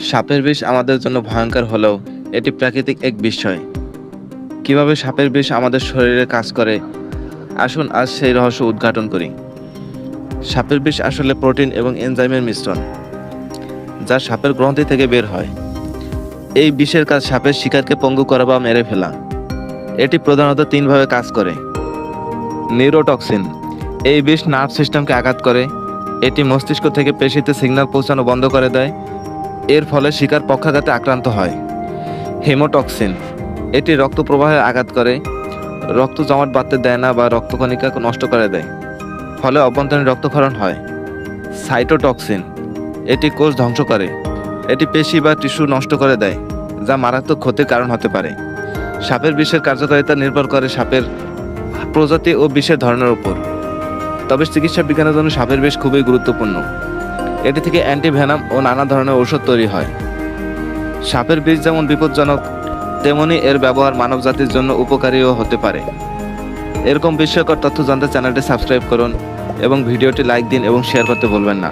সাপের বিষ আমাদের জন্য ভয়ঙ্কর হলেও এটি প্রাকৃতিক এক বিষয়। কীভাবে সাপের বিষ আমাদের শরীরে কাজ করে? আসুন আজ সেই রহস্য উদ্ঘাটন করি। সাপের বিষ আসলে প্রোটিন এবং এনজাইমের মিশ্রণ, যা সাপের গ্রন্থি থেকে বের হয়। এই বিষের কাজ সাপের শিকারকে পঙ্গু করা বা মেরে ফেলা। এটি প্রধানত তিনভাবে কাজ করে। নিউরোটক্সিন, এই বিষ নার্ভ সিস্টেমকে আঘাত করে। এটি মস্তিষ্ক থেকে পেশিতে সিগন্যাল পৌঁছানো বন্ধ করে দেয় এর ফলে শিকার পক্ষাঘাতে আক্রান্ত হয়। হেমোটক্সিন, এটি রক্ত প্রবাহে আঘাত করে, রক্ত জমাট বাঁধতে দেয় না বা রক্তকণিকা নষ্ট করে দেয়, ফলে অভ্যন্তরীণ রক্তক্ষরণ হয়। সাইটোটক্সিন, এটি কোষ ধ্বংস করে, এটি পেশি বা টিস্যু নষ্ট করে দেয়, যা মারাত্মক ক্ষতির কারণ হতে পারে। সাপের বিষের কার্যকারিতা নির্ভর করে সাপের প্রজাতি ও বিষের ধরনের উপর। তবে চিকিৎসা বিজ্ঞানের জন্য সাপের বিষ খুবই গুরুত্বপূর্ণ। এটি থেকে অ্যান্টিভেনাম ও নানা ধরনের ঔষধ তৈরি হয়। সাপের বীজ যেমন বিপজ্জনক, তেমনি এর ব্যবহার মানব জাতির জন্য উপকারীও হতে পারে। এরকম বিস্ময়কর তথ্য জানতে চ্যানেলটি সাবস্ক্রাইব করুন এবং ভিডিওটি লাইক দিন এবং শেয়ার করতে ভুলবেন না।